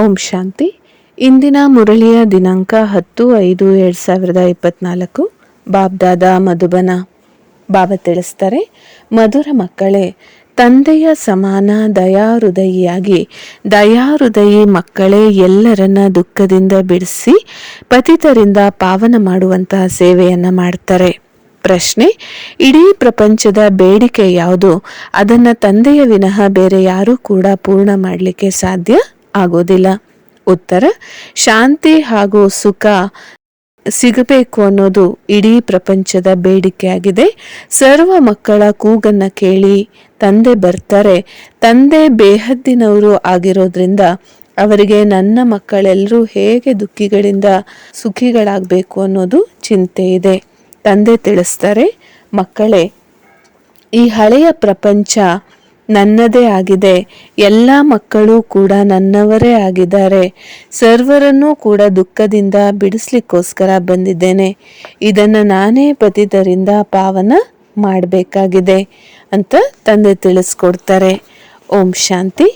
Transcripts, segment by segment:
ಓಂ ಶಾಂತಿ. ಇಂದಿನ ಮುರಳಿಯ ದಿನಾಂಕ ಹತ್ತು ಐದು ಎರಡು ಸಾವಿರದ ಇಪ್ಪತ್ನಾಲ್ಕು. ಬಾಬ್ದಾದ ಮಧುಬನ. ಬಾಬ ತಿಳಿಸ್ತಾರೆ, ಮಧುರ ಮಕ್ಕಳೇ, ತಂದೆಯ ಸಮಾನ ದಯಾಹೃದಯಿಯಾಗಿ, ದಯಾಹೃದಯಿ ಮಕ್ಕಳೇ ಎಲ್ಲರನ್ನ ದುಃಖದಿಂದ ಬಿಡಿಸಿ, ಪತಿತರಿಂದ ಪಾವನ ಮಾಡುವಂತಹ ಸೇವೆಯನ್ನು ಮಾಡ್ತಾರೆ. ಪ್ರಶ್ನೆ, ಇಡೀ ಪ್ರಪಂಚದ ಬೇಡಿಕೆ ಯಾವುದು? ಅದನ್ನ ತಂದೆಯ ವಿನಃ ಬೇರೆ ಯಾರೂ ಕೂಡ ಪೂರ್ಣ ಮಾಡಲಿಕ್ಕೆ ಸಾಧ್ಯ? ಆಗೋದಿಲ್ಲ. ಉತ್ತರ, ಶಾಂತಿ ಹಾಗೂ ಸುಖ ಸಿಗಬೇಕು ಅನ್ನೋದು ಇಡೀ ಪ್ರಪಂಚದ ಬೇಡಿಕೆಯಾಗಿದೆ. ಸರ್ವ ಮಕ್ಕಳ ಕೂಗನ್ನು ಕೇಳಿ ತಂದೆ ಬರ್ತಾರೆ. ತಂದೆ ಬೇಹದ್ದಿನವರು ಆಗಿರೋದ್ರಿಂದ ಅವರಿಗೆ ನನ್ನ ಮಕ್ಕಳೆಲ್ಲರೂ ಹೇಗೆ ದುಃಖಿಗಳಿಂದ ಸುಖಿಗಳಾಗಬೇಕು ಅನ್ನೋದು ಚಿಂತೆ ಇದೆ. ತಂದೆ ತಿಳಿಸ್ತಾರೆ, ಮಕ್ಕಳೇ, ಈ ಹಳೆಯ ಪ್ರಪಂಚ ನನ್ನದೇ ಆಗಿದೆ. ಎಲ್ಲ ಮಕ್ಕಳು ಕೂಡ ನನ್ನವರೇ ಆಗಿದ್ದಾರೆ. ಸರ್ವರನ್ನೂ ಕೂಡ ದುಃಖದಿಂದ ಬಿಡಿಸ್ಲಿಕ್ಕೋಸ್ಕರ ಬಂದಿದ್ದೇನೆ. ಇದನ್ನು ನಾನೇ ಪತಿತರಿಂದ ಪಾವನ ಮಾಡಬೇಕಾಗಿದೆ ಅಂತ ತಂದೆ ತಿಳಿಸ್ಕೊಡ್ತಾರೆ. ಓಂ ಶಾಂತಿ.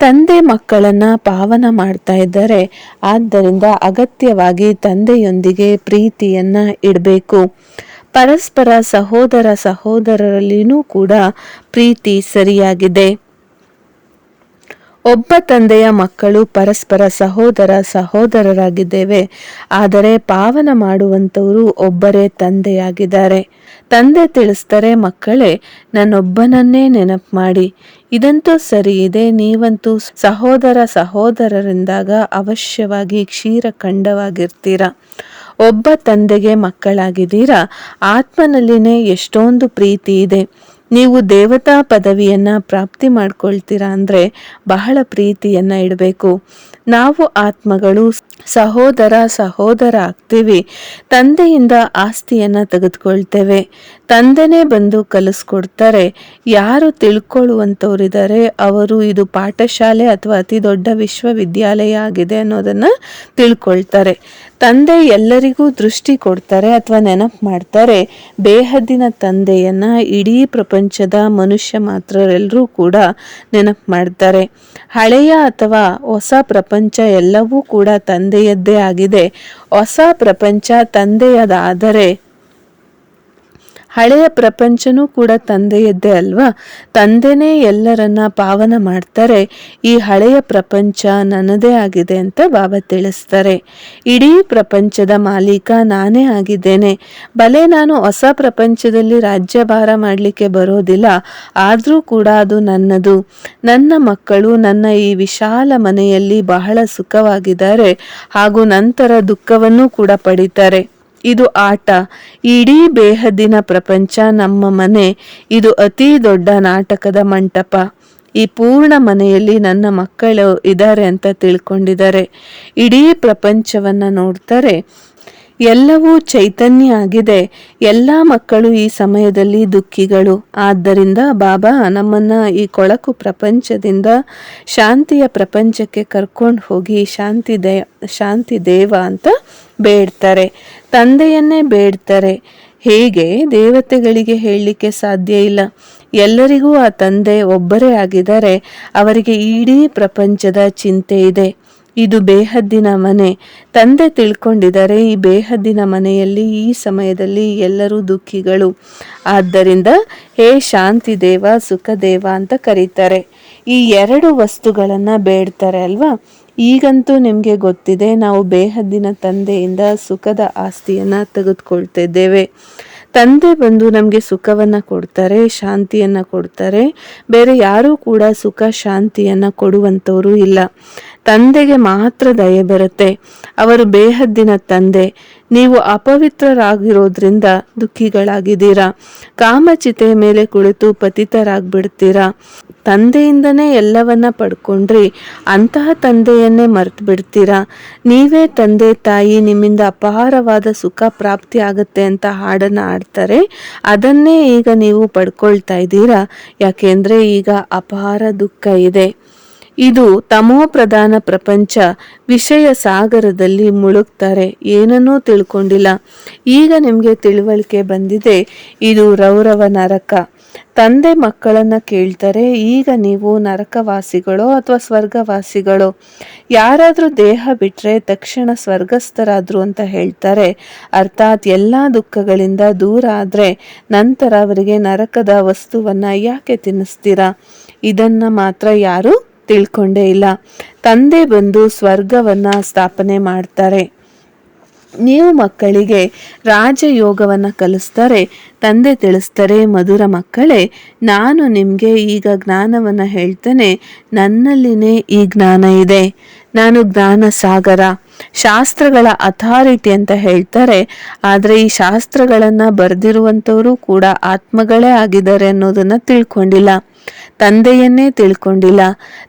ತಂದೆ ಮಕ್ಕಳನ್ನ ಪಾವನ ಮಾಡ್ತಾ ಇದ್ದಾರೆ. ಆದ್ದರಿಂದ ಅಗತ್ಯವಾಗಿ ತಂದೆಯೊಂದಿಗೆ ಪ್ರೀತಿಯನ್ನ ಇಡಬೇಕು. ಪರಸ್ಪರ ಸಹೋದರ ಸಹೋದರರಲ್ಲಿನೂ ಕೂಡ ಪ್ರೀತಿ ಸರಿಯಾಗಿದೆ. ಒಬ್ಬ ತಂದೆಯ ಮಕ್ಕಳು ಪರಸ್ಪರ ಸಹೋದರ ಸಹೋದರರಾಗಿದ್ದೇವೆ. ಆದರೆ ಪಾವನ ಮಾಡುವಂಥವರು ಒಬ್ಬರೇ ತಂದೆಯಾಗಿದ್ದಾರೆ. ತಂದೆ ತಿಳಿಸ್ತಾರೆ ಮಕ್ಕಳೇ, ನನ್ನೊಬ್ಬನನ್ನೇ ನೆನಪು ಮಾಡಿ. ಇದಂತೂ ಸರಿ ಇದೆ, ನೀವಂತೂ ಸಹೋದರ ಸಹೋದರರಿಂದಾಗ ಅವಶ್ಯವಾಗಿ ಕ್ಷೀರ ಖಂಡವಾಗಿರ್ತೀರ? ಒಬ್ಬ ತಂದೆಗೆ ಮಕ್ಕಳಾಗಿದ್ದೀರಾ? ಆತ್ಮನಲ್ಲಿನೇ ಎಷ್ಟೊಂದು ಪ್ರೀತಿ ಇದೆ. ನೀವು ದೇವತಾ ಪದವಿಯನ್ನು ಪ್ರಾಪ್ತಿ ಮಾಡ್ಕೊಳ್ತೀರಾ ಅಂದ್ರೆ ಬಹಳ ಪ್ರೀತಿಯನ್ನ ಇಡಬೇಕು. ನಾವು ಆತ್ಮಗಳು ಸಹೋದರ ಸಹೋದರ ಆಗ್ತೀವಿ ತಂದೆಯಿಂದ ಆಸ್ತಿಯನ್ನ ತೆಗೆದುಕೊಳ್ತೇವೆ. ತಂದೆನೇ ಬಂದು ಕಲಿಸ್ಕೊಡ್ತಾರೆ. ಯಾರು ತಿಳ್ಕೊಳ್ಳುವಂಥವ್ರಿದ್ದಾರೆ, ಅವರು ಇದು ಪಾಠಶಾಲೆ ಅಥವಾ ಅತಿ ದೊಡ್ಡ ವಿಶ್ವವಿದ್ಯಾಲಯ ಆಗಿದೆ ಅನ್ನೋದನ್ನ ತಿಳ್ಕೊಳ್ತಾರೆ. ತಂದೆ ಎಲ್ಲರಿಗೂ ದೃಷ್ಟಿ ಕೊಡ್ತಾರೆ ಅಥವಾ ನೆನಪು ಮಾಡ್ತಾರೆ ಬೇಹದ್ದಿನ ತಂದೆಯನ್ನ ಇಡೀ ಪ್ರಪಂಚದ ಮನುಷ್ಯ ಮಾತ್ರರೆಲ್ಲರೂ ಕೂಡ ನೆನಪು ಮಾಡ್ತಾರೆ. ಹಳೆಯ ಅಥವಾ ಹೊಸ ಪ್ರಪಂಚ ಎಲ್ಲವೂ ಕೂಡ ತಂದೆಯದ್ದೇ ಆಗಿದೆ. ಹೊಸ ಪ್ರಪಂಚ ತಂದೆಯದಾದರೆ ಹಳೆಯ ಪ್ರಪಂಚನೂ ಕೂಡ ತಂದೆಯದ್ದೇ ಅಲ್ವಾ? ತಂದೆನೇ ಎಲ್ಲರನ್ನ ಪಾವನ ಮಾಡ್ತಾರೆ, ಈ ಹಳೆಯ ಪ್ರಪಂಚ ನನ್ನದೇ ಆಗಿದೆ ಅಂತ ಬಾಬಾ ತಿಳಿಸ್ತಾರೆ. ಇಡೀ ಪ್ರಪಂಚದ ಮಾಲೀಕ ನಾನೇ ಆಗಿದ್ದೇನೆ. ಬಲೆ ನಾನು ಹೊಸ ಪ್ರಪಂಚದಲ್ಲಿ ರಾಜ್ಯಭಾರ ಮಾಡಲಿಕ್ಕೆ ಬರೋದಿಲ್ಲ, ಆದರೂ ಕೂಡ ಅದು ನನ್ನದು. ನನ್ನ ಮಕ್ಕಳು ನನ್ನ ಈ ವಿಶಾಲ ಮನೆಯಲ್ಲಿ ಬಹಳ ಸುಖವಾಗಿದ್ದಾರೆ ಹಾಗೂ ನಂತರ ದುಃಖವನ್ನು ಕೂಡ ಪಡಿತಾರೆ. ಇದು ಆಟ. ಇಡೀ ಬೇಹದ್ದಿನ ಪ್ರಪಂಚ ನಮ್ಮ ಮನೆ. ಇದು ಅತಿ ದೊಡ್ಡ ನಾಟಕದ ಮಂಟಪ. ಈ ಪೂರ್ಣ ಮನೆಯಲ್ಲಿ ನನ್ನ ಮಕ್ಕಳು ಇದ್ದಾರೆ ಅಂತ ತಿಳ್ಕೊಂಡಿದ್ದಾರೆ. ಇಡೀ ಪ್ರಪಂಚವನ್ನು ನೋಡ್ತಾರೆ. ಎಲ್ಲವೂ ಚೈತನ್ಯ ಆಗಿದೆ ಎಲ್ಲ ಮಕ್ಕಳು ಈ ಸಮಯದಲ್ಲಿ ದುಃಖಿಗಳು. ಆದ್ದರಿಂದ ಬಾಬಾ ನಮ್ಮನ್ನ ಈ ಕೊಳಕು ಪ್ರಪಂಚದಿಂದ, ಶಾಂತಿಯ ಪ್ರಪಂಚಕ್ಕೆ ಕರ್ಕೊಂಡು ಹೋಗಿ ಶಾಂತಿ ದೇ, ಶಾಂತಿ ದೇವ ಅಂತ ಬೇಡ್ತಾರೆ. ತಂದೆಯನ್ನೇ ಬೇಡ್ತಾರೆ. ಹೇಗೆ? ದೇವತೆಗಳಿಗೆ ಹೇಳಲಿಕ್ಕೆ ಸಾಧ್ಯ ಇಲ್ಲ. ಎಲ್ಲರಿಗೂ ಆ ತಂದೆ ಒಬ್ಬರೇ ಆಗಿದ್ದಾರೆ. ಅವರಿಗೆ ಇಡೀ ಪ್ರಪಂಚದ ಚಿಂತೆ ಇದೆ. ಇದು ಬೇಹದ್ದಿನ ಮನೆ. ತಂದೆ ತಿಳ್ಕೊಂಡಿದ್ದಾರೆ ಈ ಬೇಹದ್ದಿನ ಮನೆಯಲ್ಲಿ ಈ ಸಮಯದಲ್ಲಿ ಎಲ್ಲರೂ ದುಃಖಿಗಳು. ಆದ್ದರಿಂದ ಹೇ ಶಾಂತಿ ದೇವ ಸುಖ ದೇವ ಅಂತ ಕರೀತಾರೆ. ಈ ಎರಡು ವಸ್ತುಗಳನ್ನು ಬೇಡ್ತಾರೆ ಅಲ್ವಾ? ಈಗಂತೂ ನಿಮಗೆ ಗೊತ್ತಿದೆ, ನಾವು ಬೇಹದ್ದಿನ ತಂದೆಯಿಂದ ಸುಖದ ಆಸ್ತಿಯನ್ನು ತೆಗೆದುಕೊಳ್ತಿದ್ದೇವೆ. ತಂದೆ ಬಂದು ನಮಗೆ ಸುಖವನ್ನ ಕೊಡ್ತಾರೆ, ಶಾಂತಿಯನ್ನ ಕೊಡ್ತಾರೆ. ಬೇರೆ ಯಾರೂ ಕೂಡ ಸುಖ, ಶಾಂತಿಯನ್ನ ಕೊಡುವಂಥವರು ಇಲ್ಲ. ತಂದೆಗೆ ಮಾತ್ರ ದಯೆ ಬರುತ್ತೆ. ಅವರು ಬೇಹದ್ದಿನ ತಂದೆ. ನೀವು ಅಪವಿತ್ರರಾಗಿರೋದ್ರಿಂದ ದುಃಖಿಗಳಾಗಿದ್ದೀರಾ. ಕಾಮಚಿತೆ ಮೇಲೆ ಕುಳಿತು ಪತಿತರಾಗ್ಬಿಡ್ತೀರಾ. ತಂದೆಯಿಂದನೇ ಎಲ್ಲವನ್ನ ಪಡ್ಕೊಂಡ್ರಿ. ಅಂತಹ ತಂದೆಯನ್ನೇ ಮರೆತು ಬಿಡ್ತೀರಾ ನೀವೇ ತಂದೆ ತಾಯಿ ನಿಮ್ಮಿಂದ ಅಪಾರವಾದ ಸುಖ ಪ್ರಾಪ್ತಿ ಆಗುತ್ತೆ ಅಂತ ಹಾಡನ್ನು ಆಡ್ತಾರೆ ಅದನ್ನೇ ಈಗ ನೀವು ಪಡ್ಕೊಳ್ತಾ ಇದ್ದೀರಾ. ಯಾಕೆಂದ್ರೆ ಈಗ ಅಪಾರ ದುಃಖ ಇದೆ. ಇದು ತಮೋ ಪ್ರಧಾನ ಪ್ರಪಂಚ ವಿಷಯ ಸಾಗರದಲ್ಲಿ ಮುಳುಗ್ತಾರೆ. ಏನನ್ನೂ ತಿಳ್ಕೊಂಡಿಲ್ಲ. ಈಗ ನಿಮಗೆ ತಿಳುವಳಿಕೆ ಬಂದಿದೆ, ಇದು ರೌರವ ನರಕ. ತಂದೆ ಮಕ್ಕಳನ್ನ ಕೇಳ್ತಾರೆ, ಈಗ ನೀವು ನರಕವಾಸಿಗಳೋ ಅಥವಾ ಸ್ವರ್ಗವಾಸಿಗಳೋ? ಯಾರಾದರೂ ದೇಹ ಬಿಟ್ಟರೆ ತಕ್ಷಣ ಸ್ವರ್ಗಸ್ಥರಾದರು ಅಂತ ಹೇಳ್ತಾರೆ. ಅರ್ಥಾತ್ ಎಲ್ಲ ದುಃಖಗಳಿಂದ ದೂರ ಆದರೆ ನಂತರ ಅವರಿಗೆ ನರಕದ ವಸ್ತುವನ್ನು ಯಾಕೆ ತಿನ್ನಿಸ್ತೀರಾ? ಇದನ್ನು ಮಾತ್ರ ಯಾರು ತಿಳ್ಕೊಂಡೇ ಇಲ್ಲ. ತಂದೆ ಬಂದು ಸ್ವರ್ಗವನ್ನ ಸ್ಥಾಪನೆ ಮಾಡ್ತಾರೆ. ನೀವು ಮಕ್ಕಳಿಗೆ ರಾಜಯೋಗವನ್ನು ಕಲಿಸ್ತಾರೆ. ತಂದೆ ತಿಳಿಸ್ತಾರೆ, ಮಧುರ ಮಕ್ಕಳೇ, ನಾನು ನಿಮಗೆ ಈಗ ಜ್ಞಾನವನ್ನು ಹೇಳ್ತೇನೆ. ನನ್ನಲ್ಲಿನೇ ಈ ಜ್ಞಾನ ಇದೆ. ನಾನು ಜ್ಞಾನ ಸಾಗರ. ಶಾಸ್ತ್ರಗಳ ಅಥಾರಿಟಿ ಅಂತ ಹೇಳ್ತಾರೆ. ಆದರೆ ಈ ಶಾಸ್ತ್ರಗಳನ್ನು ಬರೆದಿರುವಂಥವರು ಕೂಡ ಆತ್ಮಗಳೇ ಆಗಿದ್ದಾರೆ ಅನ್ನೋದನ್ನ ತಿಳ್ಕೊಂಡಿಲ್ಲ. ತಂದೆಯನ್ನೇ ತಿಳ್ಕೊಂಡಿಲ್ಲ.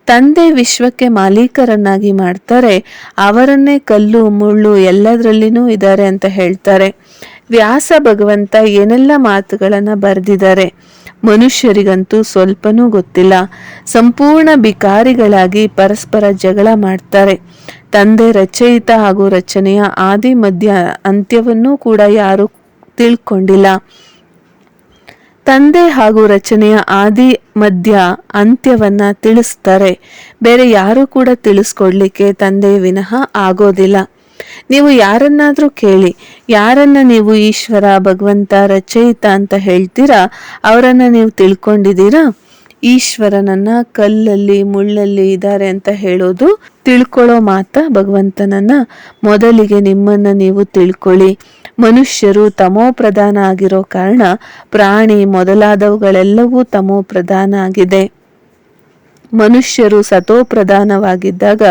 ತಂದೆ ವಿಶ್ವಕ್ಕೆ ಮಾಲೀಕರನ್ನಾಗಿ ಮಾಡ್ತಾರೆ. ಅವರನ್ನೇ ಕಲ್ಲು, ಮುಳ್ಳು ಎಲ್ಲದರಲ್ಲಿನೂ ಇದ್ದಾರೆ ಅಂತ ಹೇಳ್ತಾರೆ. ವ್ಯಾಸ, ಭಗವಂತ ಏನೆಲ್ಲ ಮಾತುಗಳನ್ನು ಬರೆದಿದ್ದಾರೆ? ಮನುಷ್ಯರಿಗಂತೂ ಸ್ವಲ್ಪನೂ ಗೊತ್ತಿಲ್ಲ. ಸಂಪೂರ್ಣ ಬಿಕಾರಿಗಳಾಗಿ ಪರಸ್ಪರ ಜಗಳ ಮಾಡ್ತಾರೆ. ತಂದೆ ರಚಯಿತ ಹಾಗೂ ರಚನೆಯ ಆದಿ ಮಧ್ಯ ಅಂತ್ಯವನ್ನೂ ಕೂಡ ಯಾರು ತಿಳ್ಕೊಂಡಿಲ್ಲ. ತಂದೆ ಹಾಗೂ ರಚನೆಯ ಆದಿ ಮಧ್ಯ ಅಂತ್ಯವನ್ನ ತಿಳಿಸ್ತಾರೆ. ಬೇರೆ ಯಾರು ಕೂಡ ತಿಳಿಸ್ಕೊಡ್ಲಿಕ್ಕೆ ತಂದೆ ವಿನಃ ಆಗೋದಿಲ್ಲ. ನೀವು ಯಾರನ್ನಾದರೂ ಕೇಳಿ, ಯಾರನ್ನ ನೀವು ಈಶ್ವರ, ಭಗವಂತ, ರಚಯಿತ ಅಂತ ಹೇಳ್ತೀರಾ, ಅವರನ್ನು ನೀವು ತಿಳ್ಕೊಂಡಿದ್ದೀರಾ? ಈಶ್ವರನನ್ನ ಕಲ್ಲಲ್ಲಿ, ಮುಳ್ಳಲ್ಲಿ ಇದ್ದಾರೆ ಅಂತ ಹೇಳೋದು ತಿಳ್ಕೊಳ್ಳೋ ಮಾತ ಭಗವಂತನನ್ನ ಮೊದಲಿಗೆ ನಿಮ್ಮನ್ನ ನೀವು ತಿಳ್ಕೊಳ್ಳಿ. ಮನುಷ್ಯರು ತಮೋ ಪ್ರಧಾನ ಆಗಿರೋ ಕಾರಣ ಪ್ರಾಣಿ ಮೊದಲಾದವುಗಳೆಲ್ಲವೂ ತಮೋ ಪ್ರಧಾನ ಆಗಿದೆ. ಮನುಷ್ಯರು ಸತೋ ಪ್ರಧಾನವಾಗಿದ್ದಾಗ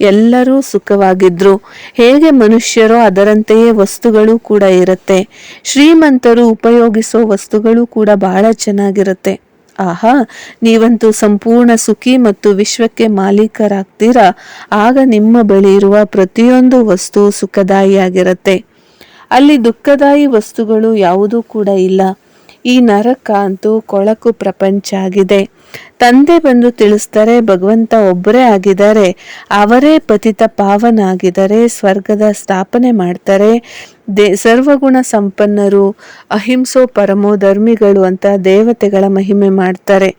ಎಲ್ಲರೂ ಸುಖವಾಗಿದ್ರು. ಹೇಗೆ ಮನುಷ್ಯರೋ ಅದರಂತೆಯೇ ವಸ್ತುಗಳು ಕೂಡ ಇರುತ್ತೆ. ಶ್ರೀಮಂತರು ಉಪಯೋಗಿಸೋ ವಸ್ತುಗಳು ಕೂಡ ಬಹಳ ಚೆನ್ನಾಗಿರುತ್ತೆ. ಆಹಾ, ನೀವಂತೂ ಸಂಪೂರ್ಣ ಸುಖಿ ಮತ್ತು ವಿಶ್ವಕ್ಕೆ ಮಾಲೀಕರಾಗ್ತೀರಾ? ಆಗ ನಿಮ್ಮ ಬಳಿ ಇರುವ ಪ್ರತಿಯೊಂದು ವಸ್ತು ಸುಖದಾಯಿಯಾಗಿರುತ್ತೆ. ಅಲ್ಲಿ ದುಃಖದಾಯಿ ವಸ್ತುಗಳು ಯಾವುದೂ ಕೂಡ ಇಲ್ಲ. ಈ ನರಕ ಅಂತೂ ಕೊಳಕು ಪ್ರಪಂಚ ಆಗಿದೆ. ತಂದೆ ಬಂದು ತಿಳಿಸ್ತಾರೆ, ಭಗವಂತ ಒಬ್ಬರೇ ಆಗಿದ್ದಾರೆ, ಅವರೇ ಪತಿತ ಪಾವನ ಆಗಿದ್ದಾರೆ ಸ್ವರ್ಗದ ಸ್ಥಾಪನೆ ಮಾಡ್ತಾರೆ. ದೇ, ಸರ್ವಗುಣ ಸಂಪನ್ನರು, ಅಹಿಂಸೋ ಪರಮೋ ಧರ್ಮಿಗಳು ಅಂತ ದೇವತೆಗಳ ಮಹಿಮೆ ಮಾಡ್ತಾರೆ.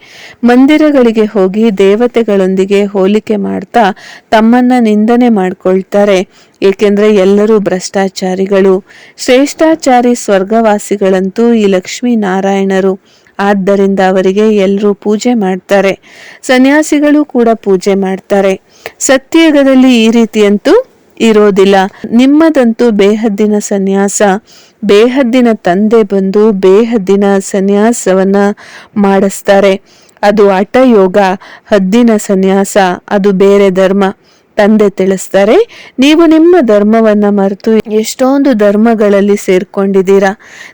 ಮಂದಿರಗಳಿಗೆ ಹೋಗಿ ದೇವತೆಗಳೊಂದಿಗೆ ಹೋಲಿಕೆ ಮಾಡ್ತಾ ತಮ್ಮನ್ನ ನಿಂದನೆ ಮಾಡ್ಕೊಳ್ತಾರೆ. ಏಕೆಂದರೆ ಎಲ್ಲರೂ ಭ್ರಷ್ಟಾಚಾರಿಗಳು. ಶ್ರೇಷ್ಠಾಚಾರಿ ಸ್ವರ್ಗವಾಸಿಗಳಂತೂ ಈ ಲಕ್ಷ್ಮೀ ನಾರಾಯಣರು ಆದ್ದರಿಂದ ಅವರಿಗೆ ಎಲ್ಲರೂ ಪೂಜೆ ಮಾಡ್ತಾರೆ. ಸನ್ಯಾಸಿಗಳು ಕೂಡ ಪೂಜೆ ಮಾಡ್ತಾರೆ. ಸತ್ಯಯುಗದಲ್ಲಿ ಈ ರೀತಿಯಂತೂ ಇರೋದಿಲ್ಲ. ನಿಮ್ಮದಂತೂ ಬೇಹದ್ದಿನ ಸನ್ಯಾಸ. ಬೇಹದ್ದಿನ ತಂದೆ ಬಂದು ಬೇಹದ್ದಿನ ಸನ್ಯಾಸವನ್ನ ಮಾಡಿಸ್ತಾರೆ. ಅದು ಯೋಗ ಹದ್ದಿನ ಸನ್ಯಾಸ. ಅದು ಬೇರೆ ಧರ್ಮ. ತಂದೆ ತಿಳಿಸ್ತಾರೆ, ನೀವು ನಿಮ್ಮ ಧರ್ಮವನ್ನ ಮರೆತು ಎಷ್ಟೊಂದು ಧರ್ಮಗಳಲ್ಲಿ ಸೇರ್ಕೊಂಡಿದ್ದೀರಾ?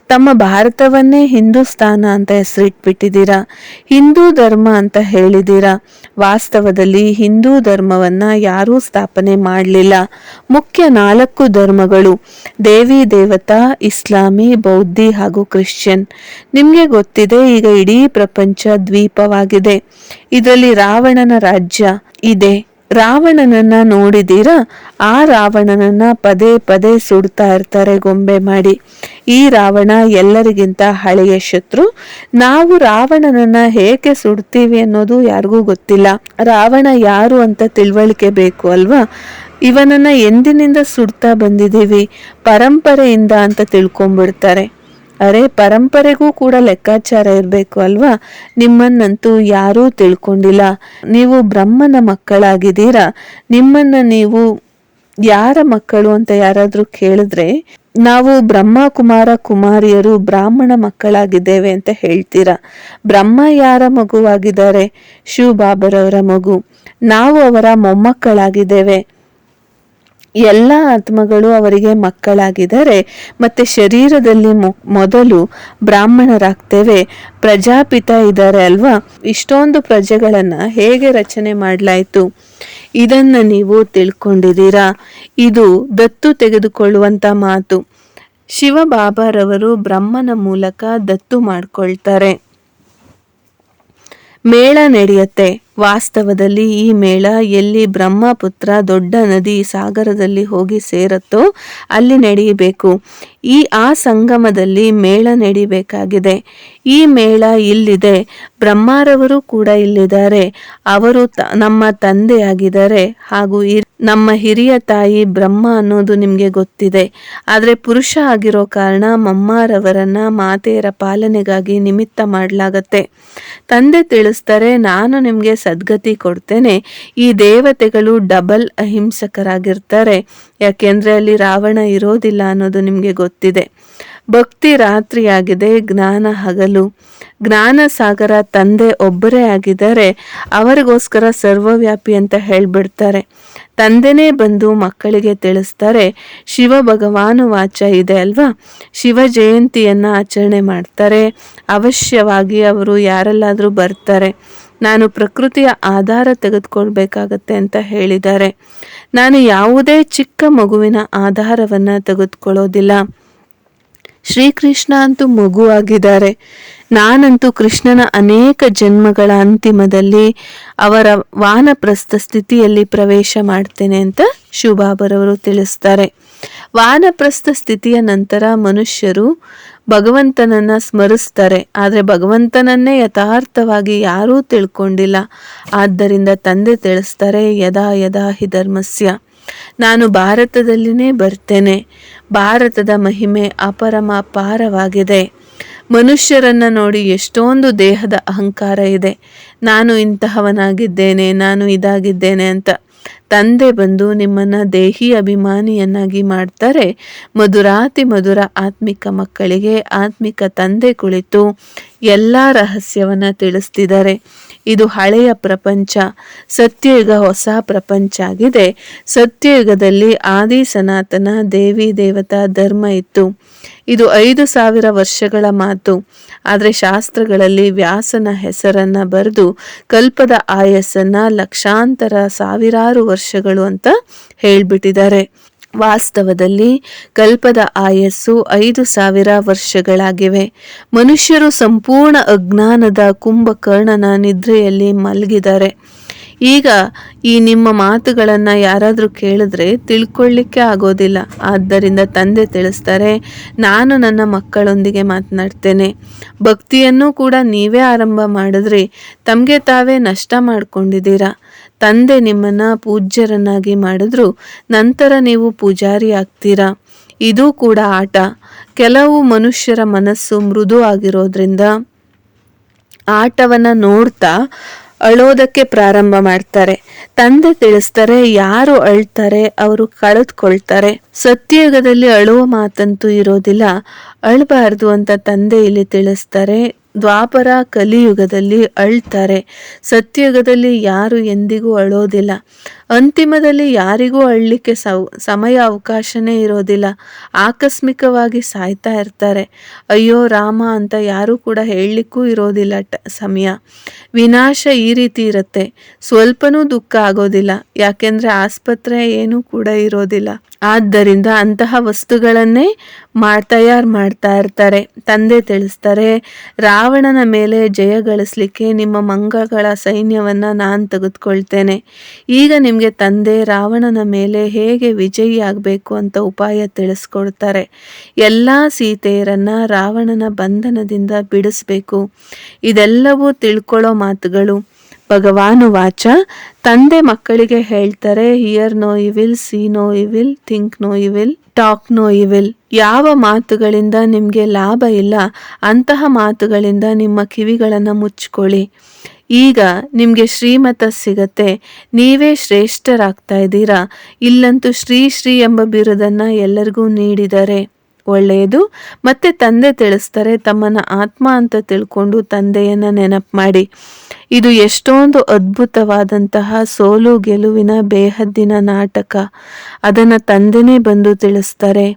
ತಮ್ಮ ಭಾರತವನ್ನೇ ಹಿಂದೂಸ್ತಾನ ಅಂತ ಹೆಸರಿಟ್ಬಿಟ್ಟಿದ್ದೀರಾ? ಹಿಂದೂ ಧರ್ಮ ಅಂತ ಹೇಳಿದ್ದೀರಾ? ವಾಸ್ತವದಲ್ಲಿ ಹಿಂದೂ ಧರ್ಮವನ್ನ ಯಾರೂ ಸ್ಥಾಪನೆ ಮಾಡಲಿಲ್ಲ. ಮುಖ್ಯ ನಾಲ್ಕು ಧರ್ಮಗಳು, ದೇವಿ, ದೇವತಾ, ಇಸ್ಲಾಮಿ, ಬೌದ್ಧಿ ಹಾಗೂ ಕ್ರಿಶ್ಚಿಯನ್. ನಿಮಗೆ ಗೊತ್ತಿದೆ, ಈಗ ಇಡೀ ಪ್ರಪಂಚ ದ್ವೀಪವಾಗಿದೆ. ಇದರಲ್ಲಿ ರಾವಣನ ರಾಜ್ಯ ಇದೆ. ರಾವಣನನ್ನ ನೋಡಿದೀರಾ? ಆ ರಾವಣನನ್ನ ಪದೇ ಪದೇ ಸುಡ್ತಾ ಇರ್ತಾರೆ ಗೊಂಬೆ ಮಾಡಿ. ಈ ರಾವಣ ಎಲ್ಲರಿಗಿಂತ ಹಳೆಯ ಶತ್ರು. ನಾವು ರಾವಣನನ್ನ ಹೇಗೆ ಸುಡ್ತೀವಿ ಅನ್ನೋದು ಯಾರಿಗೂ ಗೊತ್ತಿಲ್ಲ. ರಾವಣ ಯಾರು ಅಂತ ತಿಳುವಳಿಕೆ ಬೇಕು ಅಲ್ವಾ? ಇವನನ್ನ ಎಂದಿನಿಂದ ಸುಡ್ತಾ ಬಂದಿದ್ದೀವಿ? ಪರಂಪರೆಯಿಂದ ಅಂತ ತಿಳ್ಕೊಂಡ್ಬಿಡ್ತಾರೆ. ಅರೆ, ಪರಂಪರೆಗೂ ಕೂಡ ಲೆಕ್ಕಾಚಾರ ಇರಬೇಕು ಅಲ್ವಾ? ನಿಮ್ಮನ್ನಂತೂ ಯಾರೂ ತಿಳ್ಕೊಂಡಿಲ್ಲ. ನೀವು ಬ್ರಹ್ಮನ ಮಕ್ಕಳಾಗಿದ್ದೀರಾ? ನಿಮ್ಮನ್ನ ನೀವು ಯಾರ ಮಕ್ಕಳು ಅಂತ ಯಾರಾದರೂ ಕೇಳಿದ್ರೆ, ನಾವು ಬ್ರಹ್ಮ ಕುಮಾರ ಕುಮಾರಿಯರು ಬ್ರಾಹ್ಮಣ ಮಕ್ಕಳಾಗಿದ್ದೇವೆ ಅಂತ ಹೇಳ್ತೀರಾ? ಬ್ರಹ್ಮ ಯಾರ ಮಗುವಾಗಿದ್ದಾರೆ? ಶಿವ ಬಾಬರವರ ಮಗು. ನಾವು ಅವರ ಮೊಮ್ಮಕ್ಕಳಾಗಿದ್ದೇವೆ. ಎಲ್ಲ ಆತ್ಮಗಳು ಅವರಿಗೆ ಮಕ್ಕಳಾಗಿದ್ದಾರೆ ಮತ್ತೆ ಶರೀರದಲ್ಲಿ ಮೊದಲು ಬ್ರಾಹ್ಮಣರಾಗ್ತೇವೆ. ಪ್ರಜಾಪಿತ ಇದ್ದಾರೆ ಅಲ್ವಾ? ಇಷ್ಟೊಂದು ಪ್ರಜೆಗಳನ್ನು ಹೇಗೆ ರಚನೆ ಮಾಡಲಾಯಿತು? ಇದನ್ನ ನೀವು ತಿಳ್ಕೊಂಡಿದ್ದೀರಾ? ಇದು ದತ್ತು ತೆಗೆದುಕೊಳ್ಳುವಂತ ಮಾತು. ಶಿವಬಾಬಾರವರು ಬ್ರಹ್ಮನ ಮೂಲಕ ದತ್ತು ಮಾಡ್ಕೊಳ್ತಾರೆ. ಮೇಳ ನಡೆಯುತ್ತೆ. ವಾಸ್ತವದಲ್ಲಿ ಈ ಮೇಳ ಎಲ್ಲಿ ಬ್ರಹ್ಮಪುತ್ರ ದೊಡ್ಡ ನದಿ ಸಾಗರದಲ್ಲಿ ಹೋಗಿ ಸೇರತ್ತೋ ಅಲ್ಲಿ ನಡೆಯಬೇಕು. ಈ ಆ ಸಂಗಮದಲ್ಲಿ ಮೇಳ ನಡಿಬೇಕಾಗಿದೆ. ಈ ಮೇಳ ಇಲ್ಲಿದೆ. ಬ್ರಹ್ಮಾರವರು ಕೂಡ ಇಲ್ಲಿದ್ದಾರೆ. ಅವರು ನಮ್ಮ ತಂದೆಯಾಗಿದ್ದಾರೆ. ಹಾಗೂ ನಮ್ಮ ಹಿರಿಯ ತಾಯಿ ಬ್ರಹ್ಮ ಅನ್ನೋದು ನಿಮಗೆ ಗೊತ್ತಿದೆ. ಆದರೆ ಪುರುಷ ಆಗಿರೋ ಕಾರಣ ಮಮ್ಮಾರವರನ್ನ ಮಾತೆಯರ ಪಾಲನೆಗಾಗಿ ನಿಮಿತ್ತ ಮಾಡಲಾಗತ್ತೆ. ತಂದೆ ತಿಳಿಸ್ತಾರೆ, ನಾನು ನಿಮಗೆ ಸದ್ಗತಿ ಕೊಡ್ತೇನೆ. ಈ ದೇವತೆಗಳು ಡಬಲ್ ಅಹಿಂಸಕರಾಗಿರ್ತಾರೆ. ಯಾಕೆಂದರೆ ಅಲ್ಲಿ ರಾವಣ ಇರೋದಿಲ್ಲ ಅನ್ನೋದು ನಿಮಗೆ ಗೊತ್ತಿದೆ. ಭಕ್ತಿ ರಾತ್ರಿಯಾಗಿದೆ, ಜ್ಞಾನ ಹಗಲು. ಜ್ಞಾನ ಸಾಗರ ತಂದೆ ಒಬ್ಬರೇ ಆಗಿದ್ದಾರೆ. ಅವರಿಗೋಸ್ಕರ ಸರ್ವವ್ಯಾಪಿ ಅಂತ ಹೇಳ್ಬಿಡ್ತಾರೆ. ತಂದೆನೇ ಬಂದು ಮಕ್ಕಳಿಗೆ ತಿಳಿಸ್ತಾರೆ, ಶಿವ ಭಗವಾನು ವಾಚ ಇದೆ ಅಲ್ವಾ? ಶಿವ ಜಯಂತಿಯನ್ನು ಆಚರಣೆ ಮಾಡ್ತಾರೆ. ಅವಶ್ಯವಾಗಿ ಅವರು ಯಾರೆಲ್ಲಾದರೂ ಬರ್ತಾರೆ. ನಾನು ಪ್ರಕೃತಿಯ ಆಧಾರ ತೆಗೆದುಕೊಳ್ಬೇಕಾಗತ್ತೆ ಅಂತ ಹೇಳಿದ್ದಾರೆ. ನಾನು ಯಾವುದೇ ಚಿಕ್ಕ ಮಗುವಿನ ಆಧಾರವನ್ನು ತೆಗೆದುಕೊಳ್ಳೋದಿಲ್ಲ. ಶ್ರೀಕೃಷ್ಣ ಅಂತೂ ಮಗುವಾಗಿದ್ದಾರೆ ನಾನಂತೂ ಕೃಷ್ಣನ ಅನೇಕ ಜನ್ಮಗಳ ಅಂತಿಮದಲ್ಲಿ ಅವರ ವಾನಪ್ರಸ್ಥ ಸ್ಥಿತಿಯಲ್ಲಿ ಪ್ರವೇಶ ಮಾಡ್ತೇನೆ ಅಂತ ಶಿವಬಾಬರವರು ತಿಳಿಸ್ತಾರೆ. ವಾನಪ್ರಸ್ಥ ಸ್ಥಿತಿಯ ನಂತರ ಮನುಷ್ಯರು ಭಗವಂತನನ್ನ ಸ್ಮರಿಸ್ತಾರೆ, ಆದರೆ ಭಗವಂತನನ್ನೇ ಯಥಾರ್ಥವಾಗಿ ಯಾರೂ ತಿಳ್ಕೊಂಡಿಲ್ಲ. ಆದ್ದರಿಂದ ತಂದೆ ತಿಳಿಸ್ತಾರೆ, ಯದಾ ಯದಾ ಹಿ ಧರ್ಮಸ್ಯ. ನಾನು ಭಾರತದಲ್ಲಿನೇ ಬರ್ತೇನೆ. ಭಾರತದ ಮಹಿಮೆ ಅಪರಮ ಮನುಷ್ಯರನ್ನು ಮನುಷ್ಯರನ್ನ ನೋಡಿ ಎಷ್ಟೊಂದು ದೇಹದ ಅಹಂಕಾರ ಇದೆ. ನಾನು ಇಂತಹವನಾಗಿದ್ದೇನೆ, ನಾನು ಇದಾಗಿದ್ದೇನೆ ಅಂತ ತಂದೆ ಬಂದು ನಿಮ್ಮನ್ನ ದೇಹಿ ಅಭಿಮಾನಿಯನ್ನಾಗಿ ಮಾಡ್ತಾರೆ. ಮಧುರಾತಿ ಮಧುರ ಆತ್ಮಿಕ ಮಕ್ಕಳಿಗೆ ಆತ್ಮಿಕ ತಂದೆ ಕುಳಿತು ಎಲ್ಲ ರಹಸ್ಯವನ್ನು ತಿಳಿಸ್ತಿದ್ದಾರೆ. ಇದು ಹಳೆಯ ಪ್ರಪಂಚ. ಸತ್ಯಯುಗ ಹೊಸ ಪ್ರಪಂಚ ಆಗಿದೆ. ಸತ್ಯಯುಗದಲ್ಲಿ ಆದಿ ಸನಾತನ ದೇವಿ ದೇವತಾ ಧರ್ಮ ಇತ್ತು. ಇದು ಐದು ಸಾವಿರ ವರ್ಷಗಳ ಮಾತು. ಆದರೆ ಶಾಸ್ತ್ರಗಳಲ್ಲಿ ವ್ಯಾಸನ ಹೆಸರನ್ನ ಬರೆದು ಕಲ್ಪದ ಆಯಸ್ಸನ್ನ ಲಕ್ಷಾಂತರ ಸಾವಿರಾರು ವರ್ಷಗಳು ಅಂತ ಹೇಳ್ಬಿಟ್ಟಿದ್ದಾರೆ. ವಾಸ್ತವದಲ್ಲಿ ಕಲ್ಪದ ಆಯಸ್ಸು ಐದು ಸಾವಿರ ವರ್ಷಗಳಾಗಿವೆ. ಮನುಷ್ಯರು ಸಂಪೂರ್ಣ ಅಜ್ಞಾನದ ಕುಂಭಕರ್ಣನ ನಿದ್ರೆಯಲ್ಲಿ ಮಲಗಿದ್ದಾರೆ. ಈಗ ಈ ನಿಮ್ಮ ಮಾತುಗಳನ್ನು ಯಾರಾದರೂ ಕೇಳಿದ್ರೆ ತಿಳ್ಕೊಳ್ಳಿಕ್ಕೆ ಆಗೋದಿಲ್ಲ. ಆದ್ದರಿಂದ ತಂದೆ ತಿಳಿಸ್ತಾರೆ, ನಾನು ನನ್ನ ಮಕ್ಕಳೊಂದಿಗೆ ಮಾತನಾಡ್ತೇನೆ. ಭಕ್ತಿಯನ್ನು ಕೂಡ ನೀವೇ ಆರಂಭ ಮಾಡಿದ್ರಿ. ತಮಗೆ ತಾವೇ ನಷ್ಟ ಮಾಡ್ಕೊಂಡಿದ್ದೀರಾ. ತಂದೆ ನಿಮ್ಮನ್ನ ಪೂಜ್ಯರನ್ನಾಗಿ ಮಾಡಿದ್ರು, ನಂತರ ನೀವು ಪೂಜಾರಿ ಆಗ್ತೀರಾ? ಇದು ಕೂಡ ಆಟ. ಕೆಲವು ಮನುಷ್ಯರ ಮನಸ್ಸು ಮೃದು ಆಗಿರೋದ್ರಿಂದ ಆಟವನ್ನ ನೋಡ್ತಾ ಅಳೋದಕ್ಕೆ ಪ್ರಾರಂಭ ಮಾಡ್ತಾರೆ. ತಂದೆ ತಿಳಿಸ್ತಾರೆ, ಯಾರು ಅಳ್ತಾರೆ ಅವರು ಕಳೆದುಕೊಳ್ತಾರೆ. ಸತ್ಯಯುಗದಲ್ಲಿ ಅಳುವ ಮಾತಂತೂ ಇರೋದಿಲ್ಲ. ಅಳಬಾರ್ದು ಅಂತ ತಂದೆ ಇಲ್ಲಿ ತಿಳಿಸ್ತಾರೆ. ದ್ವಾಪರ ಕಲಿಯುಗದಲ್ಲಿ ಅಳ್ತಾರೆ. ಸತ್ಯಯುಗದಲ್ಲಿ ಯಾರು ಎಂದಿಗೂ ಅಳೋದಿಲ್ಲ. ಅಂತಿಮದಲ್ಲಿ ಯಾರಿಗೂ ಅಳ್ಲಿಕ್ಕೆ ಸಮಯ ಅವಕಾಶನೇ ಇರೋದಿಲ್ಲ. ಆಕಸ್ಮಿಕವಾಗಿ ಸಾಯ್ತಾ ಇರ್ತಾರೆ. ಅಯ್ಯೋ ರಾಮ ಅಂತ ಯಾರೂ ಕೂಡ ಹೇಳಲಿಕ್ಕೂ ಇರೋದಿಲ್ಲ ಸಮಯ. ವಿನಾಶ ಈ ರೀತಿ ಇರುತ್ತೆ. ಸ್ವಲ್ಪನೂ ದುಃಖ ಆಗೋದಿಲ್ಲ. ಯಾಕೆಂದ್ರೆ ಆಸ್ಪತ್ರೆ ಏನೂ ಕೂಡ ಇರೋದಿಲ್ಲ. ಆದ್ದರಿಂದ ಅಂತಹ ವಸ್ತುಗಳನ್ನೇ ಮಾ ತಯಾರು ಮಾಡ್ತಾ ಇರ್ತಾರೆ. ತಂದೆ ತಿಳಿಸ್ತಾರೆ, ರಾವಣನ ಮೇಲೆ ಜಯ ಗಳಿಸ್ಲಿಕ್ಕೆ ನಿಮ್ಮ ಮಂಗಗಳ ಸೈನ್ಯವನ್ನ ನಾನು ತೆಗೆದುಕೊಳ್ತೇನೆ. ಈಗ ನಿಮಗೆ ತಂದೆ ರಾವಣನ ಮೇಲೆ ಹೇಗೆ ವಿಜಯಿ ಆಗಬೇಕು ಅಂತ ಉಪಾಯ ತಿಳಿಸ್ಕೊಡ್ತಾರೆ. ಎಲ್ಲ ಸೀತೆಯರನ್ನು ರಾವಣನ ಬಂಧನದಿಂದ ಬಿಡಿಸ್ಬೇಕು. ಇದೆಲ್ಲವೂ ತಿಳ್ಕೊಳ್ಳೋ ಮಾತುಗಳು. ಭಗವಾನು ವಾಚ, ತಂದೆ ಮಕ್ಕಳಿಗೆ ಹೇಳ್ತಾರೆ hear no evil see no evil think no evil talk no evil ಯಾವ ಮಾತುಗಳಿಂದ ನಿಮಗೆ ಲಾಭ ಇಲ್ಲ, ಅಂತಹ ಮಾತುಗಳಿಂದ ನಿಮ್ಮ ಕಿವಿಗಳನ್ನು ಮುಚ್ಕೊಳ್ಳಿ. ಈಗ ನಿಮಗೆ ಶ್ರೀಮತ ಸಿಗತ್ತೆ. ನೀವೇ ಶ್ರೇಷ್ಠರಾಗ್ತಾ ಇದ್ದೀರಾ? ಇಲ್ಲಂತೂ ಶ್ರೀ ಶ್ರೀ ಎಂಬ ಬಿರುದನ್ನು ಎಲ್ಲರಿಗೂ ನೀಡಿದ್ದಾರೆ ಒಳ್ಳೆಯದು. ಮತ್ತೆ ತಂದೆ ತಿಳಿಸ್ತಾರೆ, ತಮ್ಮನ ಆತ್ಮ ಅಂತ ತಿಳ್ಕೊಂಡು ತಂದೆಯನ್ನ ನೆನಪು ಮಾಡಿ. ಇದು ಎಷ್ಟೊಂದು ಅದ್ಭುತವಾದಂತಹ ಸೋಲು ಗೆಲುವಿನ ಬೇಹದ್ದಿನ ನಾಟಕ. ಅದನ್ನ ತಂದೆನೇ ಬಂದು ತಿಳಿಸ್ತಾರೆ.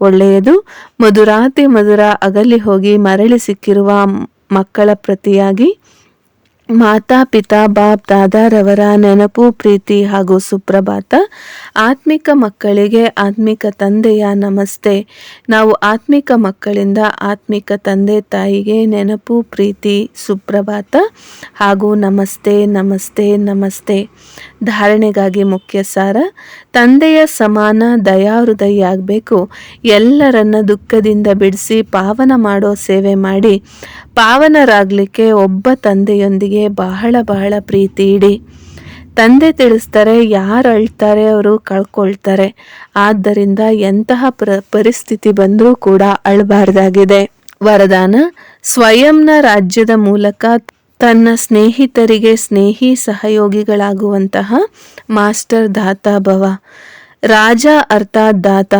ಒಳ್ಳೆಯದು. ಮಧುರಾತಿ ಮಧುರ ಅಗಲಿ ಹೋಗಿ ಮರಳಿ ಸಿಕ್ಕಿರುವ ಮಕ್ಕಳ ಪ್ರತಿಯಾಗಿ ಮಾತಾ, ಪಿತಾ, ಬಾಪ್ ದಾದಾರವರ ನೆನಪು, ಪ್ರೀತಿ ಹಾಗೂ ಸುಪ್ರಭಾತ. ಆತ್ಮಿಕ ಮಕ್ಕಳಿಗೆ ಆತ್ಮಿಕ ತಂದೆಯ ನಮಸ್ತೆ. ನಾವು ಆತ್ಮಿಕ ಮಕ್ಕಳಿಂದ ಆತ್ಮಿಕ ತಂದೆ ತಾಯಿಗೆ ನೆನಪು, ಪ್ರೀತಿ, ಸುಪ್ರಭಾತ ಹಾಗೂ ನಮಸ್ತೆ ನಮಸ್ತೆ ನಮಸ್ತೆ. ಧಾರಣೆಗಾಗಿ ಮುಖ್ಯ ಸಾರ, ತಂದೆಯ ಸಮಾನ ದಯಾಹೃದಯ ಆಗಬೇಕು ಎಲ್ಲರನ್ನ ದುಃಖದಿಂದ ಬಿಡಿಸಿ ಪಾವನ ಮಾಡೋ ಸೇವೆ ಮಾಡಿ. ಪಾವನರಾಗಲಿಕ್ಕೆ ಒಬ್ಬ ತಂದೆಯೊಂದಿಗೆ ಬಹಳ ಬಹಳ ಪ್ರೀತಿ ಇಡಿ. ತಂದೆ ತಿಳಿಸ್ತಾರೆ, ಯಾರು ಅಳ್ತಾರೆ ಅವರು ಕಳ್ಕೊಳ್ತಾರೆ. ಆದ್ದರಿಂದ ಎಂತಹ ಪ್ರ, ಪರಿಸ್ಥಿತಿ ಬಂದರೂ ಕೂಡ ಅಳಬಾರ್ದಾಗಿದೆ. ವರದಾನ, ಸ್ವಯಂನ ರಾಜ್ಯದ ಮೂಲಕ ತನ್ನ ಸ್ನೇಹಿತರಿಗೆ ಸ್ನೇಹಿ ಸಹಯೋಗಿಗಳಾಗುವಂತಹ ಮಾಸ್ಟರ್ ದಾತ ಭವ. ರಾಜ ಅರ್ಥಾತ್ ದಾತ.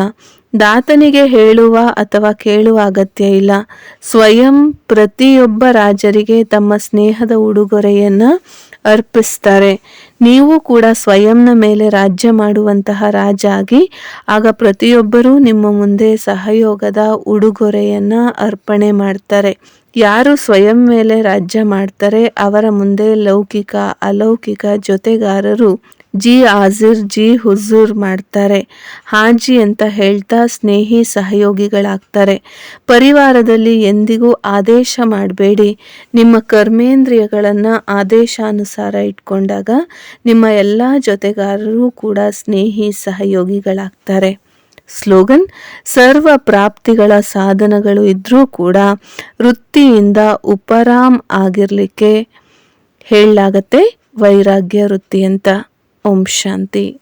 ದಾತನಿಗೆ ಹೇಳುವ ಅಥವಾ ಕೇಳುವ ಅಗತ್ಯ ಇಲ್ಲ. ಸ್ವಯಂ ಪ್ರತಿಯೊಬ್ಬ ರಾಜರಿಗೆ ತಮ್ಮ ಸ್ನೇಹದ ಉಡುಗೊರೆಯನ್ನ ಅರ್ಪಿಸ್ತಾರೆ. ನೀವು ಕೂಡ ಸ್ವಯಂನ ಮೇಲೆ ರಾಜ್ಯ ಮಾಡುವಂತಹ ರಾಜ ಆಗಿ ಆಗ ಪ್ರತಿಯೊಬ್ಬರೂ ನಿಮ್ಮ ಮುಂದೆ ಸಹಯೋಗದ ಉಡುಗೊರೆಯನ್ನ ಅರ್ಪಣೆ ಮಾಡ್ತಾರೆ. ಯಾರು ಸ್ವಯಂ ಮೇಲೆ ರಾಜ್ಯ ಮಾಡ್ತಾರೆ, ಅವರ ಮುಂದೆ ಲೌಕಿಕ, ಅಲೌಕಿಕ ಜೊತೆಗಾರರು ಜಿ ಆಜಿರ್ ಜಿ ಹುಜೂರ್ ಮಾಡ್ತಾರೆ. ಹಾಜಿ ಅಂತ ಹೇಳ್ತಾ ಸ್ನೇಹಿ ಸಹಯೋಗಿಗಳಾಗ್ತಾರೆ. ಪರಿವಾರದಲ್ಲಿ ಎಂದಿಗೂ ಆದೇಶ ಮಾಡಬೇಡಿ. ನಿಮ್ಮ ಕರ್ಮೇಂದ್ರಿಯಗಳನ್ನು ಆದೇಶಾನುಸಾರ ಇಟ್ಕೊಂಡಾಗ ನಿಮ್ಮ ಎಲ್ಲ ಜೊತೆಗಾರರು ಕೂಡ ಸ್ನೇಹಿ ಸಹಯೋಗಿಗಳಾಗ್ತಾರೆ. ಸ್ಲೋಗನ್, ಸರ್ವ ಪ್ರಾಪ್ತಿಗಳ ಸಾಧನಗಳು ಇದ್ರೂ ಕೂಡ ವೃತ್ತಿಯಿಂದ ಉಪರಾಮ್ ಆಗಿರಲಿಕ್ಕೆ ಹೇಳಲಾಗತ್ತೆ ವೈರಾಗ್ಯ ವೃತ್ತಿ ಅಂತ. ಓಂ ಶಾಂತಿ.